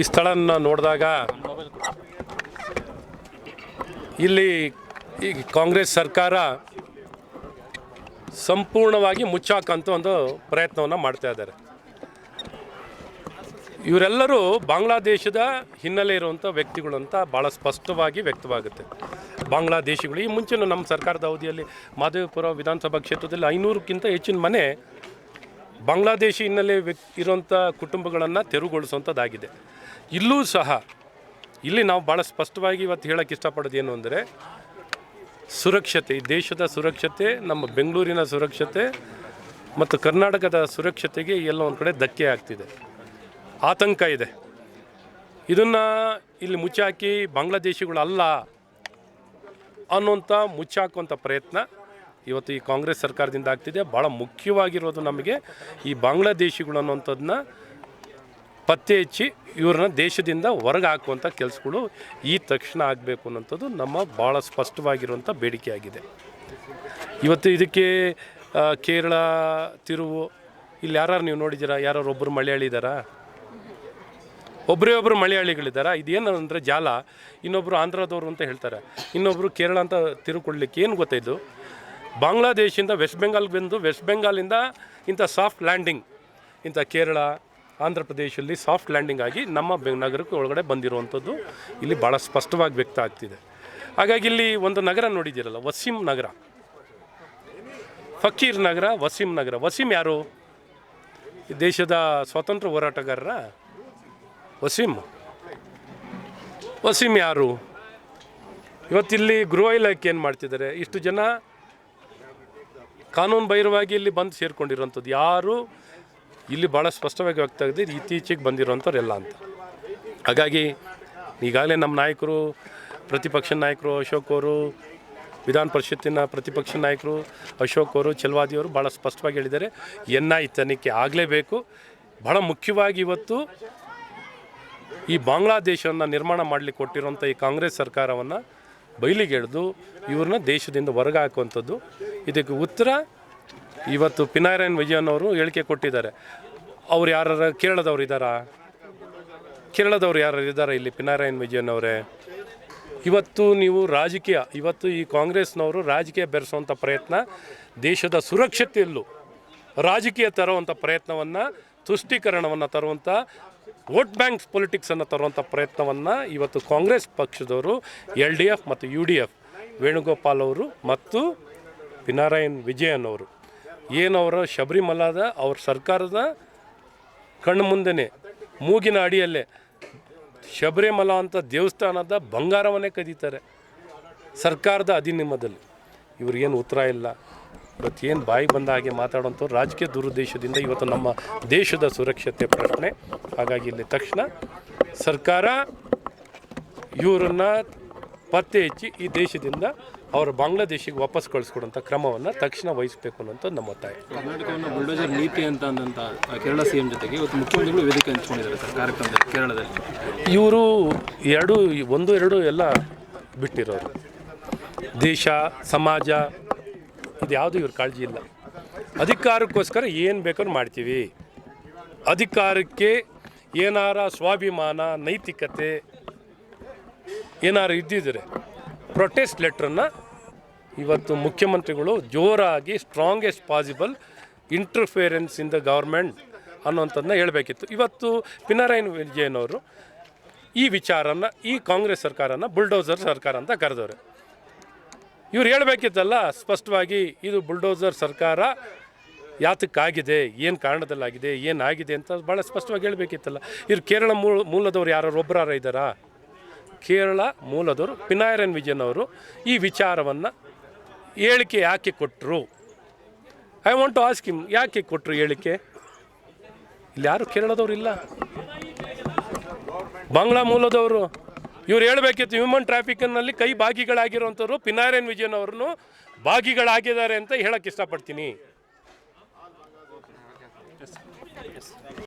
ಈ ಸ್ಥಳನ ನೋಡಿದಾಗ ಇಲ್ಲಿ ಈ ಕಾಂಗ್ರೆಸ್ ಸರ್ಕಾರ ಸಂಪೂರ್ಣವಾಗಿ ಮುಚ್ಚಾಕಂತ ಒಂದು ಪ್ರಯತ್ನವನ್ನು ಮಾಡ್ತಾ ಇದ್ದಾರೆ. ಇವರೆಲ್ಲರೂ ಬಾಂಗ್ಲಾದೇಶದ ಹಿನ್ನೆಲೆ ಇರುವಂಥ ವ್ಯಕ್ತಿಗಳು ಅಂತ ಭಾಳ ಸ್ಪಷ್ಟವಾಗಿ ವ್ಯಕ್ತವಾಗುತ್ತೆ. ಬಾಂಗ್ಲಾದೇಶಿಗಳು ಈ ಮುಂಚೆನೂ ನಮ್ಮ ಸರ್ಕಾರದ ಅವಧಿಯಲ್ಲಿ ಮಾಧವಪುರ ವಿಧಾನಸಭಾ ಕ್ಷೇತ್ರದಲ್ಲಿ ಐನೂರಕ್ಕಿಂತ ಹೆಚ್ಚಿನ ಮನೆ ಬಾಂಗ್ಲಾದೇಶಿ ಹಿನ್ನೆಲೆ ವ್ಯಕ್ತಿ ಇರುವಂಥ ಕುಟುಂಬಗಳನ್ನು ತೆರವುಗೊಳಿಸುವಂಥದ್ದಾಗಿದೆ ಇಲ್ಲೂ ಸಹ ಇಲ್ಲಿ ನಾವು ಭಾಳ ಸ್ಪಷ್ಟವಾಗಿ ಇವತ್ತು ಹೇಳೋಕ್ಕೆ ಇಷ್ಟಪಡೋದು ಏನು ಅಂದರೆ, ಸುರಕ್ಷತೆ ದೇಶದ ಸುರಕ್ಷತೆ, ನಮ್ಮ ಬೆಂಗಳೂರಿನ ಸುರಕ್ಷತೆ ಮತ್ತು ಕರ್ನಾಟಕದ ಸುರಕ್ಷತೆಗೆ ಎಲ್ಲ ಒಂದು ಕಡೆ ಧಕ್ಕೆ ಆಗ್ತಿದೆ. ಆತಂಕ ಇದೆ. ಇದನ್ನು ಇಲ್ಲಿ ಮುಚ್ಚಾಕಿ ಬಾಂಗ್ಲಾದೇಶಿಗಳು ಅಲ್ಲ ಅನ್ನೋಂಥ ಮುಚ್ಚಾಕುವಂಥ ಪ್ರಯತ್ನ ಇವತ್ತು ಈ ಕಾಂಗ್ರೆಸ್ ಸರ್ಕಾರದಿಂದ ಆಗ್ತಿದೆ. ಭಾಳ ಮುಖ್ಯವಾಗಿರೋದು ನಮಗೆ ಈ ಬಾಂಗ್ಲಾದೇಶಿಗಳು ಅನ್ನೋಂಥದ್ದನ್ನ ಪತ್ತೆ ಹಚ್ಚಿ ಇವ್ರನ್ನ ದೇಶದಿಂದ ಹೊರಗೆ ಹಾಕುವಂಥ ಕೆಲಸಗಳು ಈ ತಕ್ಷಣ ಆಗಬೇಕು ಅನ್ನೋಂಥದ್ದು ನಮ್ಮ ಭಾಳ ಸ್ಪಷ್ಟವಾಗಿರುವಂಥ ಬೇಡಿಕೆಯಾಗಿದೆ. ಇವತ್ತು ಇದಕ್ಕೆ ಕೇರಳ, ತಿರುವು, ಇಲ್ಲಿ ಯಾರು ನೀವು ನೋಡಿದ್ದೀರಾ? ಯಾರು ಒಬ್ಬರು ಮಲಯಾಳಿ ಇದ್ದಾರಾ? ಒಬ್ಬರೇ ಒಬ್ಬರು ಮಲಯಾಳಿಗಳಿದ್ದಾರೆ? ಇದೇನು ಅಂದರೆ ಜಾಲ? ಇನ್ನೊಬ್ಬರು ಆಂಧ್ರದವರು ಅಂತ ಹೇಳ್ತಾರೆ. ಇನ್ನೊಬ್ಬರು ಕೇರಳ ಅಂತ ತಿರುಕೊಳ್ಳಿಕ್ಕೆ ಏನು ಗೊತ್ತಿದ್ದು ಬಾಂಗ್ಲಾದೇಶಿಂದ ವೆಸ್ಟ್ ಬೆಂಗಾಲ್ಗೆ ಬಂದು ವೆಸ್ಟ್ ಬೆಂಗಾಲಿಂದ ಇಂಥ ಸಾಫ್ಟ್ ಲ್ಯಾಂಡಿಂಗ್ ಇಂಥ ಕೇರಳ, ಆಂಧ್ರ ಪ್ರದೇಶದಲ್ಲಿ ಸಾಫ್ಟ್ ಲ್ಯಾಂಡಿಂಗ್ ಆಗಿ ನಮ್ಮ ಬೆ ನಗರಕ್ಕೆ ಒಳಗಡೆ ಬಂದಿರುವಂಥದ್ದು ಇಲ್ಲಿ ಭಾಳ ಸ್ಪಷ್ಟವಾಗಿ ವ್ಯಕ್ತ ಆಗ್ತಿದೆ. ಹಾಗಾಗಿ ಇಲ್ಲಿ ಒಂದು ನಗರ ನೋಡಿದ್ದೀರಲ್ಲ, ವಸೀಂ ನಗರ. ಫಕೀರ್ ನಗರ, ವಸೀಂ ನಗರ. ವಸೀಂ ಯಾರು? ದೇಶದ ಸ್ವಾತಂತ್ರ್ಯ ಹೋರಾಟಗಾರರ? ವಸೀಂ. ವಸೀಂ ಯಾರು? ಇವತ್ತಿಲ್ಲಿ ಗೃಹ ಇಲಾಖೆ ಏನು ಮಾಡ್ತಿದ್ದಾರೆ? ಇಷ್ಟು ಜನ ಕಾನೂನು ಬಹಿರವಾಗಿ ಇಲ್ಲಿ ಬಂದು ಸೇರಿಕೊಂಡಿರುವಂಥದ್ದು ಯಾರು ಇಲ್ಲಿ ಭಾಳ ಸ್ಪಷ್ಟವಾಗಿ ವ್ಯಕ್ತ ಆಗಿದೆ ಇತ್ತೀಚೆಗೆ ಬಂದಿರೋಂಥವ್ರೆಲ್ಲ ಅಂತ. ಹಾಗಾಗಿ ಈಗಾಗಲೇ ನಮ್ಮ ನಾಯಕರು, ಪ್ರತಿಪಕ್ಷ ನಾಯಕರು ಅಶೋಕ್ ಅವರು, ವಿಧಾನ ಪರಿಷತ್ತಿನ ಪ್ರತಿಪಕ್ಷ ನಾಯಕರು ಅಶೋಕ್ ಅವರು ಚಲವಾದಿಯವರು ಭಾಳ ಸ್ಪಷ್ಟವಾಗಿ ಹೇಳಿದ್ದಾರೆ ಎನ್ ಐ ತನಿಖೆ ಆಗಲೇಬೇಕು. ಭಾಳ ಮುಖ್ಯವಾಗಿ ಇವತ್ತು ಈ ಬಾಂಗ್ಲಾದೇಶವನ್ನು ನಿರ್ಮಾಣ ಮಾಡಲಿಕ್ಕೆ ಕೊಟ್ಟಿರುವಂಥ ಈ ಕಾಂಗ್ರೆಸ್ ಸರ್ಕಾರವನ್ನು ಬಯಲಿಗೆಳೆದು ಇವ್ರನ್ನ ದೇಶದಿಂದ ಹೊರಗೆ ಹಾಕುವಂಥದ್ದು. ಇದಕ್ಕೆ ಉತ್ತರ ಇವತ್ತು ಪಿನಾರಾಯಣ್ ವಿಜಯನ್ ಅವರು ಹೇಳಿಕೆ ಕೊಟ್ಟಿದ್ದಾರೆ. ಅವ್ರು ಯಾರ ಕೇರಳದವ್ರು ಇದ್ದಾರಾ? ಕೇರಳದವ್ರು ಯಾರು ಇದ್ದಾರೆ ಇಲ್ಲಿ ಪಿನಾರಾಯಣ್ ವಿಜಯನ್ ಅವರೇ ಇವತ್ತು ನೀವು ರಾಜಕೀಯ, ಇವತ್ತು ಈ ಕಾಂಗ್ರೆಸ್ನವರು ರಾಜಕೀಯ ಬೆರೆಸುವಂಥ ಪ್ರಯತ್ನ, ದೇಶದ ಸುರಕ್ಷತೆಯಲ್ಲೂ ರಾಜಕೀಯ ತರುವಂಥ ಪ್ರಯತ್ನವನ್ನು, ತುಷ್ಟೀಕರಣವನ್ನು ತರುವಂಥ ವೋಟ್ ಬ್ಯಾಂಕ್ಸ್ ಪೊಲಿಟಿಕ್ಸನ್ನು ತರುವಂಥ ಪ್ರಯತ್ನವನ್ನು ಇವತ್ತು ಕಾಂಗ್ರೆಸ್ ಪಕ್ಷದವರು, ಎಲ್ ಡಿ ಎಫ್ ಮತ್ತು ಯು ಡಿ ಎಫ್, ವೇಣುಗೋಪಾಲ್ ಅವರು ಮತ್ತು ಪಿನಾರಾಯಣ್ ವಿಜಯನ್ ಅವರು ಏನವರ ಶಬರಿಮಲಾದ ಅವ್ರ ಸರ್ಕಾರದ ಕಣ್ಣು ಮುಂದೆನೇ, ಮೂಗಿನ ಅಡಿಯಲ್ಲೇ. ಶಬರಿಮಲ ಅಂತ ದೇವಸ್ಥಾನದ ಬಂಗಾರವನ್ನೇ ಕದೀತಾರೆ. ಸರ್ಕಾರದ ಅಧಿನಿಯಮದಲ್ಲಿ. ಇವ್ರಿಗೇನು ಉತ್ತರ ಇಲ್ಲ. ಇವತ್ತು ಏನು ಬಾಯಿ ಬಂದ ಹಾಗೆ ಮಾತಾಡೋಂಥವ್ರು ರಾಜಕೀಯ ದುರುದ್ದೇಶದಿಂದ ಇವತ್ತು ನಮ್ಮ ದೇಶದ ಸುರಕ್ಷತೆ ಪ್ರಶ್ನೆ. ಹಾಗಾಗಿ ಇಲ್ಲಿ ತಕ್ಷಣ ಸರ್ಕಾರ ಇವರನ್ನು ಪತ್ತೆ ಹಚ್ಚಿ ಈ ದೇಶದಿಂದ ಅವರ ಬಾಂಗ್ಲಾದೇಶಿಗೆ ವಾಪಸ್ ಕಳಿಸ್ಕೊಡುವಂಥ ಕ್ರಮವನ್ನು ತಕ್ಷಣ ವಹಿಸಬೇಕು ಅನ್ನೋಂಥ ನಮ್ಮ ಒತ್ತಾಯ. ಕರ್ನಾಟಕವನ್ನು ಬುಲ್ಡೋಜರ್ ನೀತಿ ಅಂತ ಅಂದಂಥ ಕೇರಳ ಸಿ ಎಂ ಜೊತೆಗೆ ಇವತ್ತು ಮುಖ್ಯಮಂತ್ರಿಗಳು ವೇದಿಕೆ ಹಂಚ್ಕೊಂಡಿದ್ದಾರೆ ಸರ್ ಕಾರ್ಯಕ್ರಮದಲ್ಲಿ ಕೇರಳದಲ್ಲಿ. ಇವರು ಎರಡು ಒಂದು ಎರಡು ಎಲ್ಲ ಬಿಟ್ಟಿರೋರು. ದೇಶ ಸಮಾಜ ಇದು ಯಾವುದು ಇವ್ರ ಕಾಳಜಿ ಇಲ್ಲ. ಅಧಿಕಾರಕ್ಕೋಸ್ಕರ ಏನು ಬೇಕಾದ್ರೂ ಮಾಡ್ತೀವಿ. ಅಧಿಕಾರಕ್ಕೆ ಏನಾರ ಸ್ವಾಭಿಮಾನ ನೈತಿಕತೆ ಏನಾರು ಇದ್ದಿದ್ರೆ ಪ್ರೊಟೆಸ್ಟ್ ಲೆಟ್ರನ್ನು ಇವತ್ತು ಮುಖ್ಯಮಂತ್ರಿಗಳು ಜೋರಾಗಿ strongest possible interference in the government ಅನ್ನೋಂಥದ್ದನ್ನ ಹೇಳಬೇಕಿತ್ತು. ಇವತ್ತು ಪಿನರಾಯನ್ ವಿಜಯನ್ ಅವರು ಈ ವಿಚಾರನ ಈ ಕಾಂಗ್ರೆಸ್ ಸರ್ಕಾರನ ಬುಲ್ಡೋಸರ್ ಸರ್ಕಾರ ಅಂತ ಕರೆದವ್ರೆ. ಇವ್ರು ಹೇಳಬೇಕಿತ್ತಲ್ಲ, ಸ್ಪಷ್ಟವಾಗಿ ಇದು ಬುಲ್ಡೋಸರ್ ಸರ್ಕಾರ ಯಾತಕ್ಕಾಗಿದೆ, ಏನು ಕಾರಣದಲ್ಲಾಗಿದೆ ಏನಾಗಿದೆ ಅಂತ ಭಾಳ ಸ್ಪಷ್ಟವಾಗಿ ಹೇಳಬೇಕಿತ್ತಲ್ಲ. ಇವ್ರು ಕೇರಳ ಮೂಲ ಮೂಲದವ್ರು ಯಾರು ಒಬ್ಬರಾರ ಇದ್ದಾರಾ? ಕೇರಳ ಮೂಲದವರು ಪಿನಾಯರನ್ ವಿಜಯನ್ ಅವರು ಈ ವಿಚಾರವನ್ನು ಹೇಳಿಕೆ ಯಾಕೆ ಕೊಟ್ಟರು I want to ask him ಯಾಕೆ ಕೊಟ್ಟರು ಹೇಳಿಕೆ? ಇಲ್ಲಿ ಯಾರು ಕೇರಳದವ್ರು ಇಲ್ಲ. ಬಾಂಗ್ಲಾ ಮೂಲದವರು, ಇವ್ರು ಹೇಳಬೇಕಿತ್ತು ಹ್ಯೂಮನ್ ಟ್ರಾಫಿಕ್ನಲ್ಲಿ ಕೈ ಭಾಗಿಗಳಾಗಿರುವಂಥವ್ರು ಪಿನಾಯರನ್ ವಿಜಯನ್ ಅವ್ರನ್ನು ಭಾಗಿಗಳಾಗಿದ್ದಾರೆ ಅಂತ ಹೇಳಕ್ಕೆ ಇಷ್ಟಪಡ್ತೀನಿ.